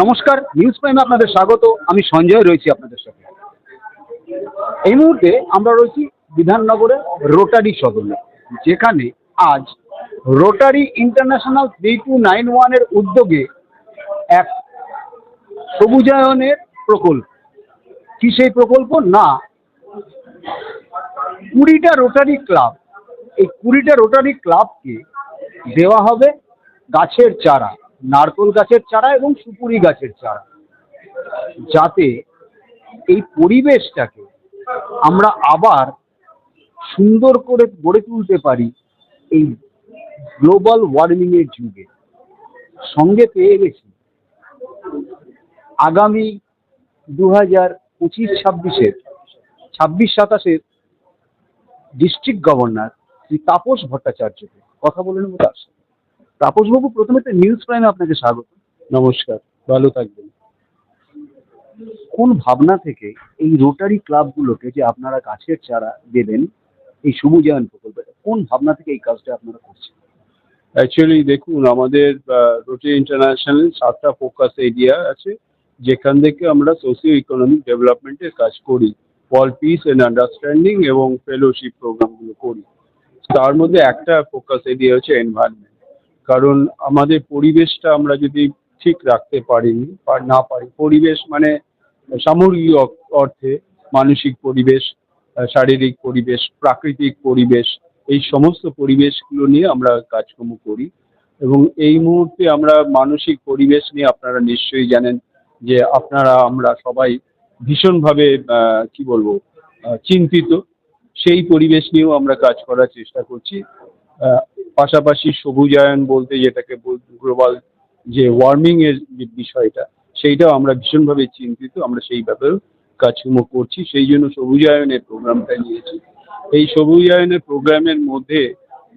নমস্কার নিউজ প্রাইমে আপনাদের স্বাগত। আমি সঞ্জয়, রয়েছি আপনাদের সাথে। এই মুহূর্তে আমরা রয়েছি বিধাননগরের রোটারি সদনে, যেখানে আজ Rotary International three two nine ওয়ানের উদ্যোগে এক সবুজায়নের প্রকল্প। কি সেই প্রকল্প? না, কুড়িটা রোটারি ক্লাব, এই কুড়িটা রোটারি ক্লাবকে দেওয়া হবে গাছের চারা। নারকোল গাছের চারা এবং সুপুরি গাছের চারা। যাতে এই পরিবেশটাকে আমরা আবার সুন্দর করে গড়ে তুলতে পারি এই গ্লোবাল ওয়ার্মিংয়ের যুগে। সঙ্গে পেয়ে গেছি আগামী দু হাজার পঁচিশ ছাব্বিশের, ছাব্বিশ সাতাশের ডিস্ট্রিক্ট গভর্নর শ্রী তাপস ভট্টাচার্যকে। কথা বলে নেব তার সাথে তাপসবাবু প্রথমে তো নিউজ প্রাইমে আপনাকে স্বাগত। নমস্কার ভালো থাকবেন। কোন ভাবনা থেকে এই রোটারি ক্লাবগুলোকে যে আপনারা গাছের চারা দেবেন এই সবুজায়ন প্রকল্পে কোন ভাবনা থেকে এই কাজটা আপনারা করছেন? অ্যাকচুয়ালি দেখুন আমাদের রোটারি ইন্টারন্যাশনাল সাতটা ফোকাস এরিয়া আছে যেখান থেকে আমরা সোশিও ইকোনমিক ডেভেলপমেন্টের কাজ করি ওয়ার্ল্ড পিস অ্যান্ড আন্ডারস্ট্যান্ডিং এবং ফেলোশিপ প্রোগ্রামগুলো করি। তার মধ্যে একটা ফোকাস এরিয়া হচ্ছে এনভায়রনমেন্ট কারণ আমাদের পরিবেশটা আমরা যদি ঠিক রাখতে পারিনি না পারি, পরিবেশ মানে সামগ্রিক অর্থে মানসিক পরিবেশ শারীরিক পরিবেশ, প্রাকৃতিক পরিবেশ, এই সমস্ত পরিবেশগুলো নিয়ে আমরা কাজকর্ম করি এবং এই মুহূর্তে আমরা মানসিক পরিবেশ নিয়ে আপনারা নিশ্চয়ই জানেন যে আপনারা, আমরা সবাই ভীষণভাবে কি বলব চিন্তিত। সেই পরিবেশ নিয়েও আমরা কাজ করার চেষ্টা করছি। পাশাপাশি সবুজায়ন বলতে যেটাকে গ্লোবাল যে ওয়ার্মিং এর যে বিষয়টা, সেইটাও আমরা ভীষণভাবে চিন্তিত, আমরা সেই ব্যাপারেও কাজকর্ম করছি। সেই জন্য সবুজায়নের প্রোগ্রামটা নিয়েছি। এই সবুজায়নের প্রোগ্রামের মধ্যে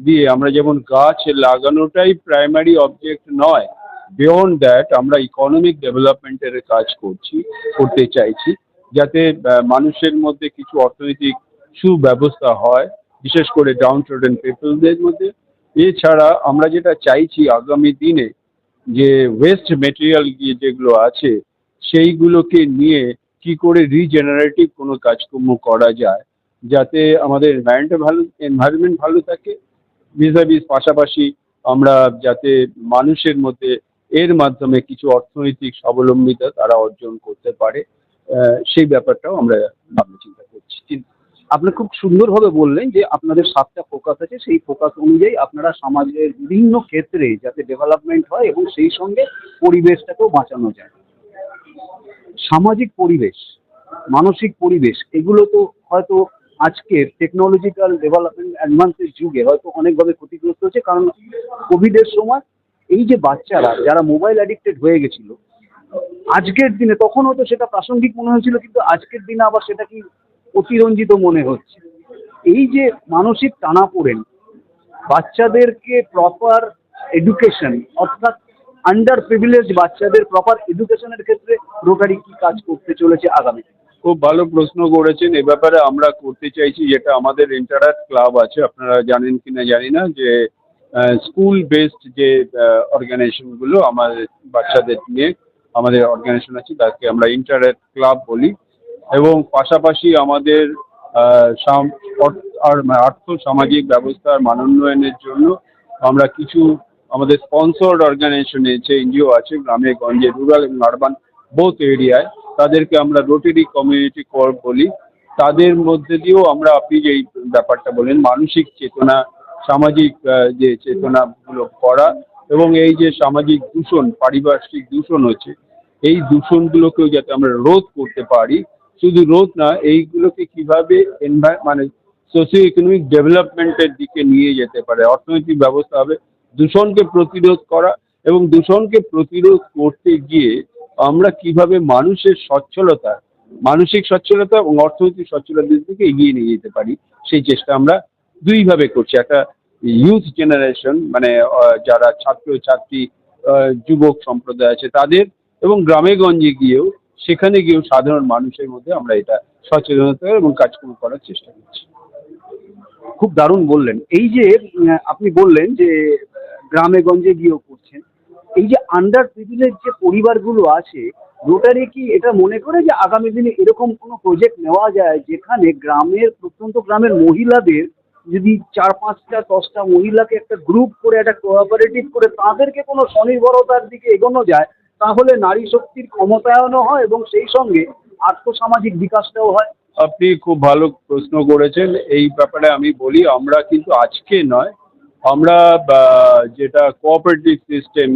দিয়ে আমরা যেমন গাছ লাগানোটাই প্রাইমারি অবজেক্ট নয় বিয়ন্ড দ্যাট আমরা ইকোনমিক ডেভেলপমেন্টের কাজ করছি, করতে চাইছি। যাতে মানুষের মধ্যে কিছু অর্থনৈতিক সুব্যবস্থা হয়, বিশেষ করে ডাউন ট্রোডেন পিপলদের মধ্যে। এছাড়া আমরা যেটা চাইছি আগামী দিনে যে ওয়েস্ট মেটেরিয়াল যেগুলো আছে, সেইগুলোকে নিয়ে কি করে রিজেনারেটিভ কোনো কাজকর্ম করা যায়, যাতে আমাদের এনভায়রনমেন্ট ভালো এনভায়রনমেন্ট ভালো থাকে ভিসাভিস পাশাপাশি আমরা যাতে মানুষের মধ্যে এর মাধ্যমে কিছু অর্থনৈতিক স্বাবলম্বিতা তারা অর্জন করতে পারে সেই ব্যাপারটাও আমরা ভাবনা চিন্তা আপনি খুব সুন্দরভাবে বললেন যে আপনাদের সাতটা ফোকাস আছে, সেই ফোকাস অনুযায়ী আপনারা সমাজের বিভিন্ন ক্ষেত্রে যাতে ডেভেলপমেন্ট হয় এবং সেই সঙ্গে পরিবেশটাকেও বাঁচানো যায়। সামাজিক পরিবেশ, মানসিক পরিবেশ, এগুলো তো হয়তো আজকের টেকনোলজিক্যাল ডেভেলপমেন্ট অ্যাডভান্সের যুগে হয়তো অনেকভাবে ক্ষতিগ্রস্ত হচ্ছে, কারণ কোভিডের সময় এই যে বাচ্চারা যারা মোবাইল অ্যাডিক্টেড হয়ে গেছিল, আজকের দিনে তখন হয়তো সেটা প্রাসঙ্গিক মনে হয়েছিল, কিন্তু আজকের দিনে আবার সেটা কি অতিরঞ্জিত মনে হচ্ছে। এই যে মানসিক টানাপোড়েন, বাচ্চাদেরকে প্রপার এডুকেশন অর্থাৎ আন্ডার প্রিভিলেজ বাচ্চাদের প্রপার এডুকেশনের ক্ষেত্রে রোটারি কি কাজ করতে চলেছে আগামী খুব ভালো প্রশ্ন করেছেন। এ ব্যাপারে আমরা করতে চাইছি যেটা আমাদের ইন্টারাক্ট ক্লাব আছে। আপনারা জানেন কি না জানি না যে স্কুল বেসড যে অর্গানাইজেশনগুলো আমাদের বাচ্চাদের নিয়ে আমাদের অর্গানাইজেশন আছে, তাকে আমরা ইন্টারাক্ট ক্লাব বলি। এবং পাশাপাশি আমাদের আর আর্থ সামাজিক ব্যবস্থার মানোন্নয়নের জন্য আমরা কিছু আমাদের স্পন্সর্ড অর্গানাইজেশন আছে এনজিও আছে গ্রামে, গঞ্জে রুরাল এবং আরবান বোথ এরিয়ায় তাদেরকে আমরা রোটারি কমিউনিটি কর বলি। তাদের মধ্যে দিয়েও আমরা আপনি যে ব্যাপারটা বলেন, মানসিক চেতনা, সামাজিক যে চেতনাগুলো করা এবং এই যে সামাজিক দূষণ, পারিপার্শ্বিক দূষণ হচ্ছে, এই দূষণগুলোকেও যাতে আমরা রোধ করতে পারি শুধু রোধ না, এইগুলোকে কীভাবে মানে সোশিও ইকোনমিক ডেভেলপমেন্টের দিকে নিয়ে যেতে পারে, অর্থনৈতিক ব্যবস্থা হবে, দূষণকে প্রতিরোধ করা এবং দূষণকে প্রতিরোধ করতে গিয়ে আমরা কীভাবে মানুষের সচ্ছলতা, মানসিক সচ্ছলতা এবং অর্থনৈতিক সচ্ছলতার দিকে এগিয়ে নিয়ে যেতে পারি, সেই চেষ্টা আমরা দুইভাবে করছি। একটা ইউথ জেনারেশন মানে যারা ছাত্র ছাত্রী যুবক সম্প্রদায় আছে তাদের এবং গ্রামে গঞ্জে গিয়েও সেখানে গিয়েও সাধারণ মানুষের মধ্যে আমরা এটা সচেতনতা এবং কাজকর্ম করার চেষ্টা করছি। খুব দারুণ বললেন। এই যে আপনি বললেন যে, গ্রামে গঞ্জে গিয়েও করছেন। এই যে আন্ডার প্রিভিলেজ যে পরিবারগুলো আছে, রোটারি কি এটা মনে করে যে আগামী দিনে এরকম কোনো প্রজেক্ট নেওয়া যায় যেখানে গ্রামের, প্রত্যন্ত গ্রামের মহিলাদের যদি চার পাঁচটা, দশটা মহিলাকে একটা গ্রুপ করে, একটা কোঅপারেটিভ করে, তাদেরকে কোনো স্বনির্ভরতার দিকে এগোনো যায় তাহলে নারী শক্তির ক্ষমতায়নও হয় এবং সেই সঙ্গে আর্থসামাজিক বিকাশটাও হয়। আপনি খুব ভালো প্রশ্ন করেছেন। এই ব্যাপারে আমি বলি, আমরা কিন্তু আজকে নয়, আমরা যেটা cooperative system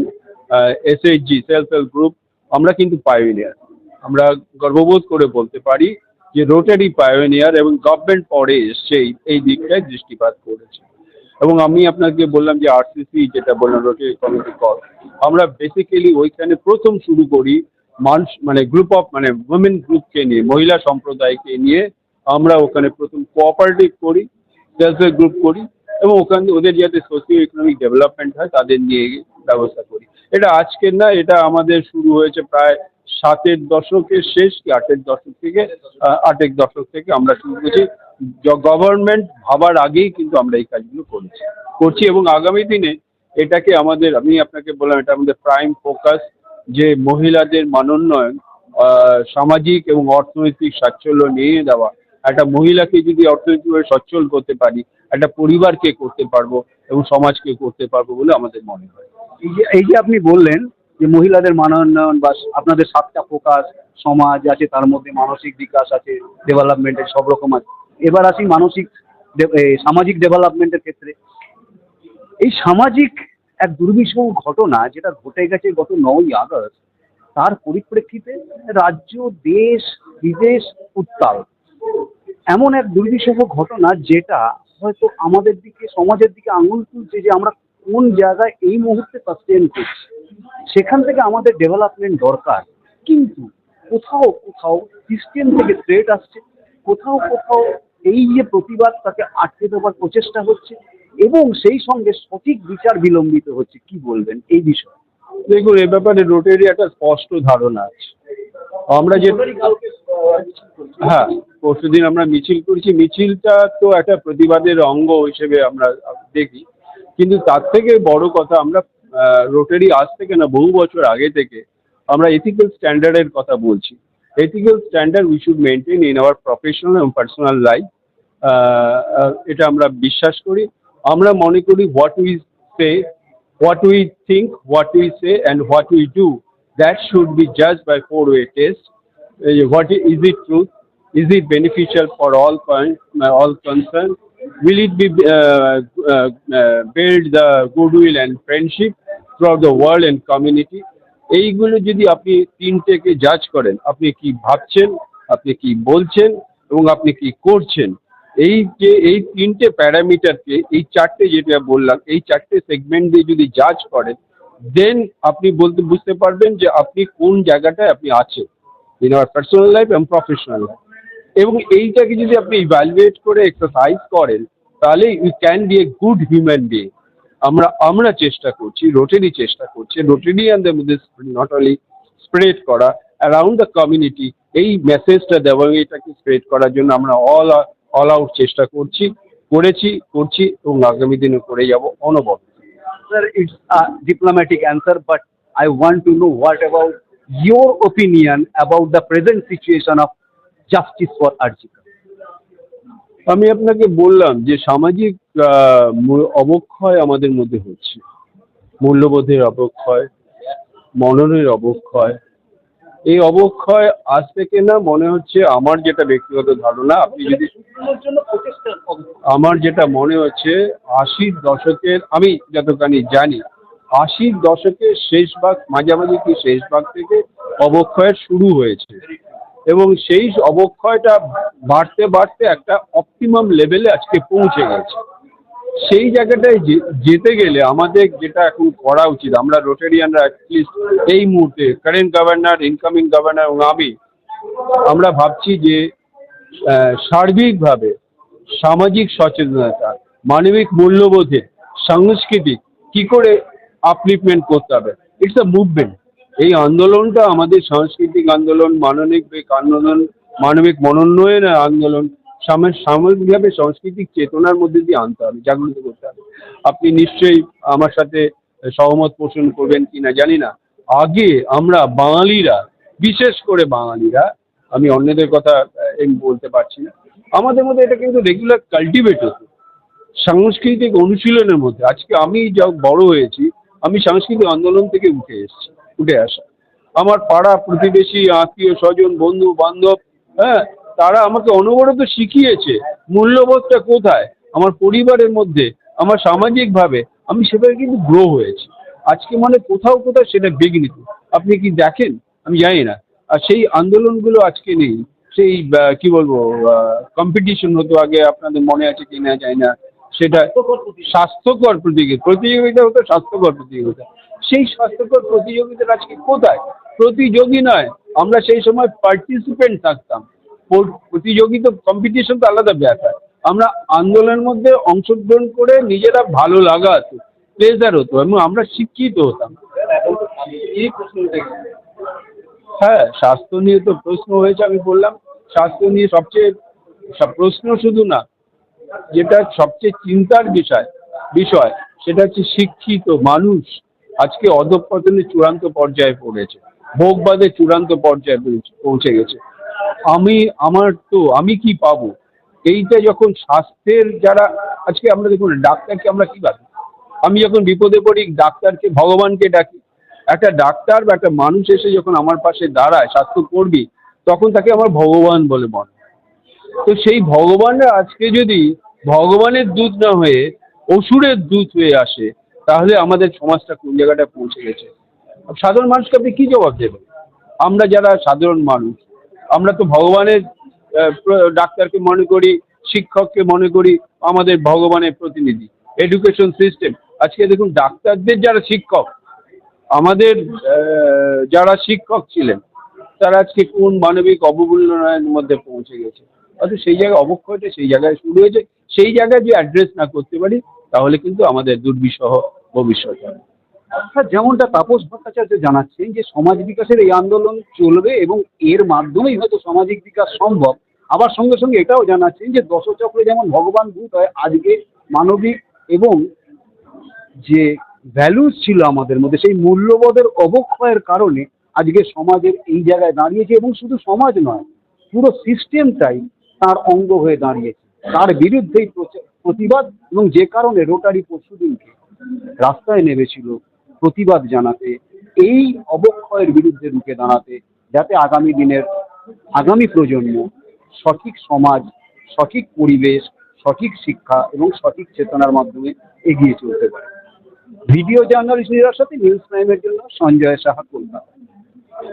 SHG self help group আমরা কিন্তু পায়োনিয়ার আমরা গর্ববোধ করে বলতে পারি যে রোটারি পায়োনিয়ার এবং গভর্নমেন্ট পরে এসছে এই- দিকটায় দৃষ্টিপাত করেছে। এবং আমি আপনাকে বললাম যে আরসিসি যেটা বললাম রোটারি কমিটি কল, আমরা বেসিক্যালি ওইখানে প্রথম শুরু করি মানুষ মানে গ্রুপ অফ মানে উইমেন গ্রুপকে নিয়ে, মহিলা সম্প্রদায়কে নিয়ে আমরা ওখানে প্রথম কোঅপারেটিভ করি সেলফ হেল্প গ্রুপ করি এবং ওখানে ওদের যাতে সোশিও ইকোনমিক ডেভেলপমেন্ট হয় তাদের নিয়ে ব্যবস্থা করি। এটা আজকের না, এটা আমাদের শুরু হয়েছে প্রায় সাতের দশকের শেষ কি আটের দশক থেকে আটের দশক থেকে আমরা শুরু করেছি। গভর্নমেন্ট ভাবার আগেই কিন্তু আমরা এই কাজগুলো করছি। করছি এবং আগামী দিনে এটাকে আমাদের, আমি আপনাকে বললাম, এটা আমাদের প্রাইম ফোকাস যে মহিলাদের মানোন্নয়ন সামাজিক এবং অর্থনৈতিক সাচ্ছল্য নিয়ে দেওয়া। একটা মহিলাকে যদি অর্থনৈতিকভাবে সচ্ছল করতে পারি, একটা পরিবারকে করতে পারব এবং সমাজকে করতে পারব বলে আমাদের মনে হয়। এই যে এই যে আপনি বললেন যে মহিলাদের মানোন্নয়ন বা আপনাদের সাতটা ফোকাস সমাজ আছে, তার মধ্যে মানসিক বিকাশ আছে ডেভেলপমেন্টের সব রকম আছে। এবার আসি মানসিক সামাজিক ডেভেলপমেন্টের ক্ষেত্রে। এই সামাজিক এক দুর্বিষহ ঘটনা যেটা ঘটে গেছে গত নয়ই আগস্ট, তার পরিপ্রেক্ষিতে রাজ্য, দেশ, বিদেশ উত্তাল। এমন এক দুর্বিষহ ঘটনা যেটা হয়তো আমাদের দিকে, সমাজের দিকে আঙুল তুলছে যে আমরা কোন জায়গায় এই মুহূর্তে সাস্টেন করছি। সেখান থেকে আমাদের ডেভেলপমেন্ট দরকার। কিন্তু কোথাও কোথাও সিস্টেম থেকে থ্রেট আসছে। কোথাও কোথাও এই যে প্রতিবাদ তাকে আটকে দেওয়ার প্রচেষ্টা হচ্ছে এবং সেই সঙ্গে সঠিক বিচার বিলম্বিত হচ্ছে কি বলবেন এই বিষয়ে? দেখুন এ ব্যাপারে রোটারি একটা স্পষ্ট ধারণা আছে। আমরা যে হ্যাঁ পরশু দিন আমরা মিছিল করেছি। মিছিলটা তো একটা প্রতিবাদের অঙ্গ হিসেবে আমরা দেখি। কিন্তু তার থেকে বড় কথা আমরা রোটারি আজ থেকে না বহু বছর আগে থেকে আমরা এথিক্যাল স্ট্যান্ডার্ডের কথা বলছি। Ethical standard we should maintain in our professional এবং পার্সোনাল লাইফ এটা আমরা বিশ্বাস করি। আমরা মনে করি what we say what we think what we say and what we do that should be জাজ by four way test what is it truth is it beneficial for all point all concern will it be build the good will and friendship throughout the world and community এইগুলো যদি আপনি তিনটেকে জাজ করেন, আপনি কি ভাবছেন, আপনি কি বলছেন এবং আপনি কি করছেন এই যে, এই তিনটে প্যারামিটারকে, এই চারটে যেটা বললাম, এই চারটে সেগমেন্ট দিয়ে যদি জাজ করেন দেন আপনি বলতে, বুঝতে পারবেন যে আপনি কোন জায়গাটায় আপনি আছেন। ইন আওয়ার পার্সোনাল লাইফ এবং প্রফেশনাল লাইফ এবং এইটাকে যদি আপনি ইভ্যালুয়েট করে এক্সারসাইজ করেন, তাহলে you can be a good human being আমরা আমরা চেষ্টা করছি রোটারি চেষ্টা করছে। রোটারিয়ানদের মধ্যে নট অনলি স্প্রেড করা অ্যারাউন্ড দ্য কমিউনিটি এই মেসেজটা দেওয়া, এটাকে স্প্রেড করার জন্য আমরা অল অল আউট চেষ্টা করছি করেছি করছি এবং আগামী দিনে করে যাব অনবর sir it's diplomatic answer but I want to know what about your opinion about the present situation of justice for RG আমি আপনাকে বললাম যে সামাজিক অবক্ষয় আমাদের মধ্যে হচ্ছে। মূল্যবোধের অবক্ষয় মননের অবক্ষয় এই অবক্ষয় আজ থেকে না মনে হচ্ছে আমার যেটা ব্যক্তিগত ধারণা আপনি যদি আমার যেটা মনে হচ্ছে আশির দশকের আমি যতখানি জানি আশির দশকের শেষ ভাগ মাঝামাঝি কি শেষ ভাগ থেকে অবক্ষয়ের শুরু হয়েছে। এবং সেই অবক্ষয়টা বাড়তে বাড়তে একটা অপটিমাম লেভেলে আজকে পৌঁছে গেছে। সেই জায়গাটায় যেতে গেলে আমাদের যেটা এখন করা উচিত, আমরা রোটারিয়ানরা অ্যাটলিস্ট এই মুহূর্তে কারেন্ট গভর্নর ইনকামিং গভর্নর এবং আমি, আমরা ভাবছি যে সার্বিকভাবে সামাজিক সচেতনতা, মানবিক মূল্যবোধে সাংস্কৃতিক কি করে আপলিফমেন্ট করতে হবে? ইটস আ মুভমেন্ট এই আন্দোলনটা আমাদের সাংস্কৃতিক আন্দোলন, মানবিক আন্দোলন, মানবিক মনোন্নয়নের আন্দোলন সামগ্রিকভাবে সাংস্কৃতিক চেতনার মধ্যে দিয়ে আনতে হবে, জাগ্রত করতে হবে। আপনি নিশ্চয়ই আমার সাথে সহমত পোষণ করবেন কিনা জানি না। আগে আমরা বাঙালিরা, বিশেষ করে বাঙালিরা, আমি অন্যদের কথা বলতে পারছি না, আমাদের মধ্যে এটা কিন্তু রেগুলার কাল্টিভেট হতো। সাংস্কৃতিক অনুশীলনের মধ্যে। আজকে আমি যা বড় হয়েছি, আমি সাংস্কৃতিক আন্দোলন থেকে উঠে এসেছি, উঠে আসা। আমার পাড়া প্রতিবেশী, আত্মীয় স্বজন বন্ধু বান্ধব হ্যাঁ তারা আমাকে অনবরত শিখিয়েছে মূল্যবোধটা কোথায়? আমার পরিবারের মধ্যে আমার সামাজিকভাবে আমি সেভাবে কিন্তু গ্রো হয়েছি। আজকে মানে কোথাও কোথাও সেটা বিঘ্নিত। আপনি কি দেখেন? আমি জানি না। আর সেই আন্দোলনগুলো আজকে নেই। সেই কি বলব কম্পিটিশন হতো আগে আপনাদের মনে আছে কি না যায় না। সেটা স্বাস্থ্যকর প্রতিযোগিতা। প্রতিযোগিতা। হতো স্বাস্থ্যকর প্রতিযোগিতা। সেই স্বাস্থ্যকর প্রতিযোগিতার আজকে কোথায়? প্রতিযোগী নয়। আমরা সেই সময় পার্টিসিপেন্ট থাকতাম। প্রতিযোগিতা কম্পিটিশন তো আলাদা ব্যাপার। আমরা আন্দোলনের মধ্যে অংশগ্রহণ করে নিজেরা ভালো লাগা হতো প্লেজার হতো এবং আমরা শিক্ষিত হতাম? হ্যাঁ স্বাস্থ্য নিয়ে তো প্রশ্ন হয়েছে আমি বললাম। স্বাস্থ্য নিয়ে সবচেয়ে সব- প্রশ্ন শুধু না যেটা সবচেয়ে চিন্তার বিষয় বিষয় সেটা হচ্ছে শিক্ষিত মানুষ আজকে অধঃপতনের চূড়ান্ত পর্যায়ে পড়েছে। ভোগবাদের চূড়ান্ত পর্যায়ে পৌঁছে গেছে। আমি, আমার তো, আমি কি পাবো? এইটা যখন স্বাস্থ্যের যারা, আজকে আমরা দেখুন, ডাক্তারকে আমরা কি ভাবি? আমি যখন বিপদে পড়ি, ডাক্তারকে, ভগবানকে ডাকি। একটা ডাক্তার বা একটা মানুষ এসে যখন আমার পাশে দাঁড়ায়, স্বাস্থ্যকর্মী, তখন তাকে আমার ভগবান বলে মনে তো সেই ভগবানরা আজকে যদি ভগবানের দূত না হয়ে, অসুরের দুধ হয়ে আসে, তাহলে আমাদের সমাজটা কোন জায়গাটা পৌঁছে গেছে? সাধারণ মানুষকে আপনি কি জবাব দেবেন? আমরা যারা সাধারণ মানুষ আমরা তো ভগবানের ডাক্তারকে মনে করি, শিক্ষককে মনে করি, আমাদের ভগবানের প্রতিনিধি এডুকেশন সিস্টেম আজকে দেখুন, ডাক্তারদের যারা শিক্ষক, আমাদের যারা শিক্ষক ছিলেন, তারা আজকে কোন মানবিক অবমূল্যায়নের মধ্যে পৌঁছে গেছে? অথচ সেই জায়গায় অবক্ষয়টা সেই জায়গায় শুরু হয়েছে, সেই জায়গায় যে অ্যাড্রেস না করতে পারি, তাহলে কিন্তু আমাদের দুর্বিষহ ভবিষ্যৎ হবে। অর্থাৎ যেমনটা তাপস ভট্টাচার্য জানাচ্ছেন যে সমাজ বিকাশের এই আন্দোলন চলবে এবং এর মাধ্যমেই হয়তো সামাজিক বিকাশ সম্ভব, আবার সঙ্গে সঙ্গে এটাও জানাচ্ছেন যে দশচক্রে যেমন ভগবান ভূত হয়, আজকে মানবিক এবং যে ভ্যালুস ছিল আমাদের মধ্যে, সেই মূল্যবোধের অবক্ষয়ের কারণে আজকে সমাজের এই জায়গায় দাঁড়িয়েছে এবং শুধু সমাজ নয়, পুরো সিস্টেমটাই তার অঙ্গ হয়ে দাঁড়িয়েছে। তার বিরুদ্ধেই প্রতিবাদ এবং যে কারণে রোটারি পরশুদিনকে রাস্তায় নেমেছিল প্রতিবাদ জানাতে, এই অবক্ষয়ের বিরুদ্ধে রুখে দাঁড়াতে, যাতে আগামী দিনের, আগামী প্রজন্ম সঠিক সমাজ, সঠিক পরিবেশ, সঠিক শিক্ষা এবং সঠিক চেতনার মাধ্যমে এগিয়ে চলতে পারে। ভিডিও জার্নালিস্টদের সাথে নিউজ প্রাইমের জন্য সঞ্জয় সাহা কলকাতা।